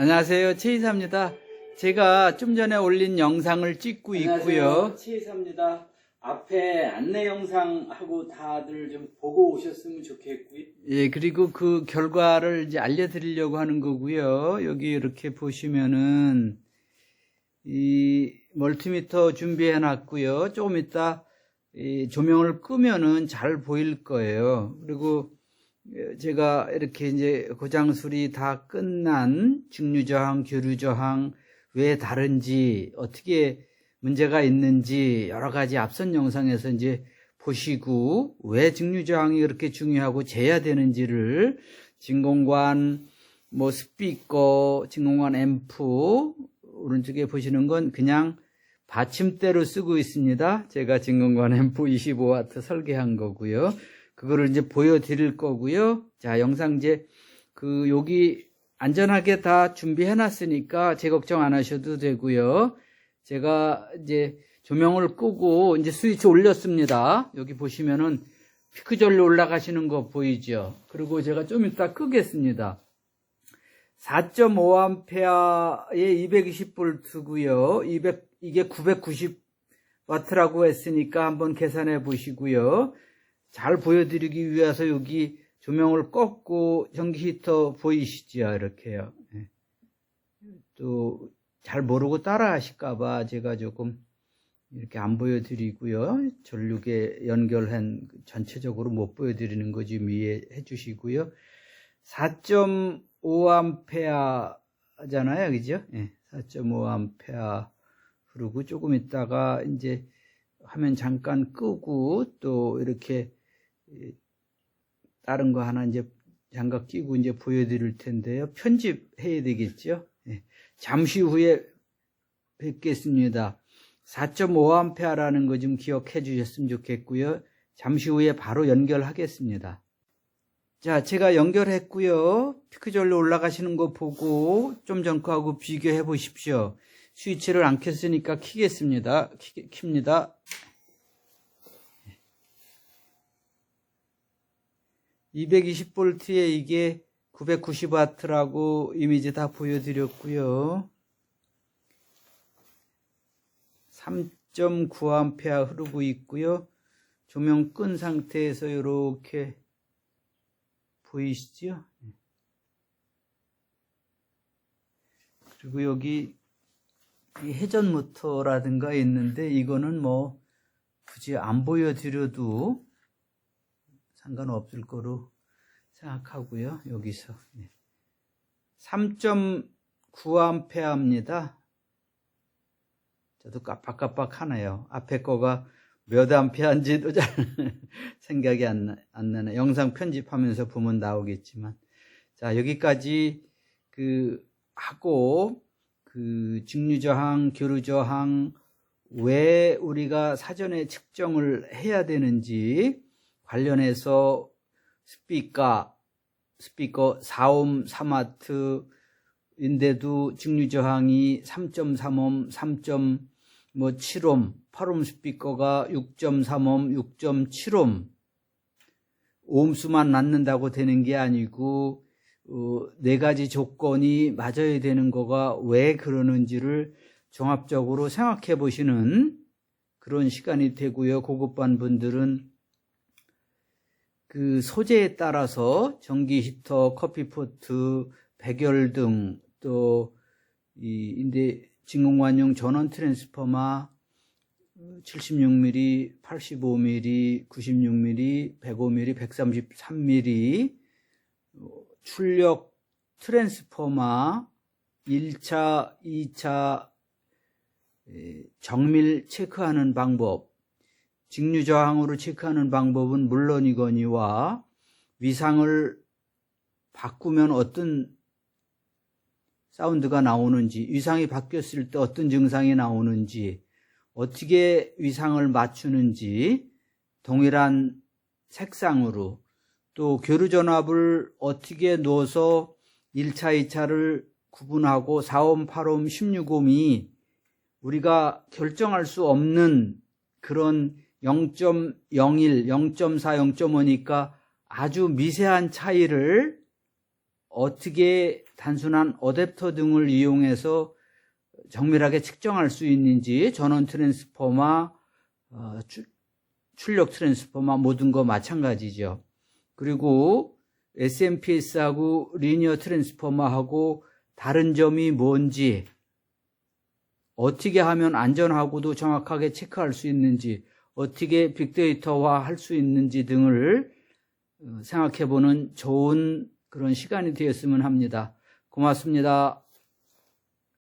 안녕하세요. 최이사입니다. 제가 좀 전에 올린 영상을 찍고 있고요. 최이사입니다. 앞에 안내 영상하고 다들 좀 보고 오셨으면 좋겠고요. 예, 그리고 그 결과를 이제 알려드리려고 하는 거고요. 여기 이렇게 보시면은 이 멀티미터 준비해 놨고요. 조금 이따 이 조명을 끄면은 잘 보일 거예요. 그리고 제가 이렇게 이제 고장술이 다 끝난 직류저항, 교류저항 왜 다른지 어떻게 문제가 있는지 여러 가지 앞선 영상에서 이제 보시고 왜 직류저항이 그렇게 중요하고 재야 되는지를 진공관, 뭐 스피커, 진공관 앰프 오른쪽에 보시는 건 그냥 받침대로 쓰고 있습니다. 제가 진공관 앰프 25W 설계한 거고요. 그거를 이제 보여드릴 거고요. 자, 영상 이제 그 여기 안전하게 다 준비해 놨으니까 제 걱정 안 하셔도 되고요. 제가 이제 조명을 끄고 이제 스위치 올렸습니다. 여기 보시면은 피크절로 올라가시는 거 보이죠? 그리고 제가 좀 이따 끄겠습니다. 4.5A의 220V고요. 200 이게 990W라고 했으니까 한번 계산해 보시고요. 잘 보여드리기 위해서 여기 조명을 껐고 전기 히터 보이시죠? 이렇게요. 예. 또잘 모르고 따라 하실까봐 제가 조금 이렇게 안 보여드리고요. 전류계 연결한 전체적으로 못 보여드리는 거좀 이해해 주시고요. 4.5A잖아요. 그죠? 예. 4.5A 그리고 조금 있다가 이제 화면 잠깐 끄고 또 이렇게 다른 거 하나 이제 장갑 끼고 이제 보여드릴 텐데요. 편집해야 되겠죠. 예. 잠시 후에 뵙겠습니다. 4.5A라는 거 좀 기억해 주셨으면 좋겠고요. 잠시 후에 바로 연결하겠습니다. 자, 제가 연결했고요. 피크절로 올라가시는 거 보고 좀 전 거하고 비교해 보십시오. 스위치를 안 켰으니까 키겠습니다. 키, 킵니다. 220V에 이게 990W라고 이미지 다 보여드렸고요. 3.9A 흐르고 있고요. 조명 끈 상태에서 이렇게 보이시죠? 그리고 여기 이 회전 모터라든가 있는데 이거는 뭐 굳이 안 보여드려도 상관없을 거로 생각하고요. 여기서 3.9A입니다. 저도 깜빡깜빡 하네요. 앞에 거가 몇 암페어인지도 잘 생각이 안, 나, 안 나네. 영상 편집하면서 보면 나오겠지만. 자, 여기까지 그 하고 그 직류저항, 교류저항 왜 우리가 사전에 측정을 해야 되는지 관련해서 스피커, 스피커 4옴 3와트인데도 직류저항이 3.3옴, 3.7옴, 8옴 스피커가 6.3옴, 6.7옴 오음수만 낳는다고 되는 게 아니고 어, 네 가지 조건이 맞아야 되는 거가 왜 그러는지를 종합적으로 생각해 보시는 그런 시간이 되고요. 고급반 분들은 그 소재에 따라서 전기 히터, 커피 포트, 백열 등 또 이 인데 진공관용 전원 트랜스포머 76mm, 85mm, 96mm, 105mm, 133mm 출력 트랜스포머 1차, 2차 정밀 체크하는 방법, 직류 저항으로 체크하는 방법은 물론이거니와 위상을 바꾸면 어떤 사운드가 나오는지, 위상이 바뀌었을 때 어떤 증상이 나오는지, 어떻게 위상을 맞추는지 동일한 색상으로 또 교류전압을 어떻게 넣어서 1차, 2차를 구분하고 4옴, 8옴, 16옴이 우리가 결정할 수 없는 그런 0.01, 0.4, 0.5니까 아주 미세한 차이를 어떻게 단순한 어댑터 등을 이용해서 정밀하게 측정할 수 있는지 전원 트랜스포머, 어, 출- 출력 트랜스포머 모든 거 마찬가지죠. 그리고 SMPS하고 리니어 트랜스포머하고 다른 점이 뭔지 어떻게 하면 안전하고도 정확하게 체크할 수 있는지 어떻게 빅데이터화 할 수 있는지 등을 생각해 보는 좋은 그런 시간이 되었으면 합니다. 고맙습니다.